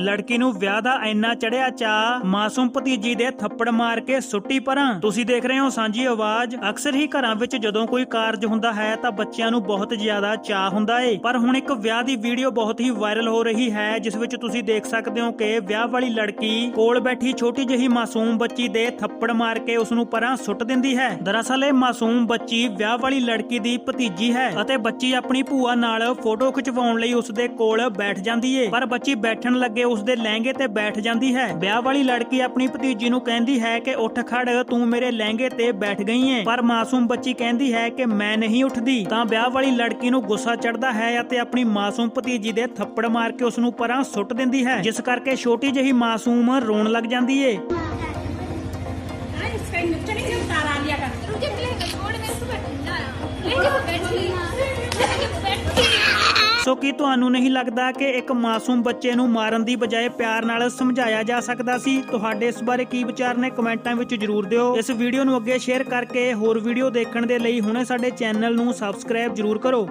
ਲੜਕੀ ਨੂੰ ਵਿਆਹ ਦਾ ਇੰਨਾ ਚੜਿਆ ਚਾ, ਮਾਸੂਮ ਭਤੀਜੀ ਦੇ ਥੱਪੜ ਮਾਰ ਕੇ ਸੁੱਟੀ ਪਰਾਂ। ਤੁਸੀਂ ਦੇਖ ਰਹੇ ਹੋ ਸਾਂਝੀ ਆਵਾਜ਼। ਅਕਸਰ ਹੀ ਘਰਾਂ ਵਿੱਚ ਜਦੋਂ ਕੋਈ ਕਾਰਜ ਹੁੰਦਾ ਹੈ ਤਾਂ ਬੱਚਿਆਂ ਨੂੰ ਬਹੁਤ ਜ਼ਿਆਦਾ ਚਾਹ ਹੁੰਦਾ ਏ। ਪਰ ਹੁਣ ਇੱਕ ਵਿਆਹ ਦੀ ਵੀਡੀਓ ਬਹੁਤ ਹੀ ਵਾਇਰਲ ਹੋ ਰਹੀ ਹੈ, ਜਿਸ ਵਿੱਚ ਤੁਸੀਂ ਦੇਖ ਸਕਦੇ ਹੋ ਕਿ ਵਿਆਹ ਵਾਲੀ ਲੜਕੀ ਕੋਲ ਬੈਠੀ ਛੋਟੀ ਜਿਹੀ ਮਾਸੂਮ ਬੱਚੀ ਦੇ ਥੱਪੜ ਮਾਰ ਕੇ ਉਸ ਨੂੰ ਪਰਾਂ ਸੁੱਟ ਦਿੰਦੀ ਹੈ। ਦਰਅਸਲ ਇਹ ਮਾਸੂਮ ਬੱਚੀ ਵਿਆਹ ਵਾਲੀ ਲੜਕੀ ਦੀ ਭਤੀਜੀ ਹੈ ਅਤੇ ਬੱਚੀ ਆਪਣੀ ਭੂਆ ਨਾਲ ਫੋਟੋ ਖਿਚਵਾਉਣ ਲਈ ਉਸ ਦੇ ਕੋਲ ਬੈਠ ਜਾਂਦੀ ਏ। ਪਰ ਬੱਚੀ ਬੈਠਣ ਲੱਗੇ ਉਸ ਦੇ ਲਹਿੰਗੇ ਤੇ ਬੈਠ ਜਾਂਦੀ ਹੈ। ਵਿਆਹ ਵਾਲੀ ਲੜਕੀ ਆਪਣੀ ਭਤੀਜੀ ਨੂੰ ਕਹਿੰਦੀ ਹੈ ਕਿ ਉੱਠ ਖੜ, ਤੂੰ ਮੇਰੇ ਲਹਿੰਗੇ ਤੇ ਬੈਠ ਗਈ ਏ। ਪਰ ਮਾਸੂਮ ਬੱਚੀ ਕਹਿੰਦੀ ਹੈ ਕਿ ਮੈਂ ਨਹੀਂ ਉੱਠਦੀ। ਤਾਂ ਵਿਆਹ ਵਾਲੀ ਲੜਕੀ ਨੂੰ ਗੁੱਸਾ ਚੜਦਾ ਹੈ ਅਤੇ ਆਪਣੀ ਮਾਸੂਮ ਭਤੀਜੀ ਦੇ ਥੱਪੜ ਮਾਰ ਕੇ ਉਸ ਨੂੰ ਪਰਾਂ ਸੁੱਟ ਦਿੰਦੀ ਹੈ, ਜਿਸ ਕਰਕੇ ਛੋਟੀ ਜਿਹੀ ਮਾਸੂਮ ਰੋਣ ਲੱਗ ਜਾਂਦੀ ਏ। ਸੋ ਕੀ ਤੁਹਾਨੂੰ ਨਹੀਂ ਲੱਗਦਾ ਕਿ ਇੱਕ ਮਾਸੂਮ ਬੱਚੇ ਨੂੰ ਮਾਰਨ ਦੀ ਬਜਾਏ ਪਿਆਰ ਨਾਲ ਸਮਝਾਇਆ ਜਾ ਸਕਦਾ ਸੀ? ਤੁਹਾਡੇ ਇਸ ਬਾਰੇ ਕੀ ਵਿਚਾਰ ਨੇ ਕਮੈਂਟਾਂ ਵਿੱਚ ਜਰੂਰ ਦਿਓ। ਇਸ ਵੀਡੀਓ ਨੂੰ ਅੱਗੇ ਸ਼ੇਅਰ ਕਰਕੇ ਹੋਰ ਵੀਡੀਓ ਦੇਖਣ ਦੇ ਲਈ ਹੁਣੇ ਸਾਡੇ ਚੈਨਲ ਨੂੰ ਸਬਸਕ੍ਰਾਈਬ ਜਰੂਰ ਕਰੋ।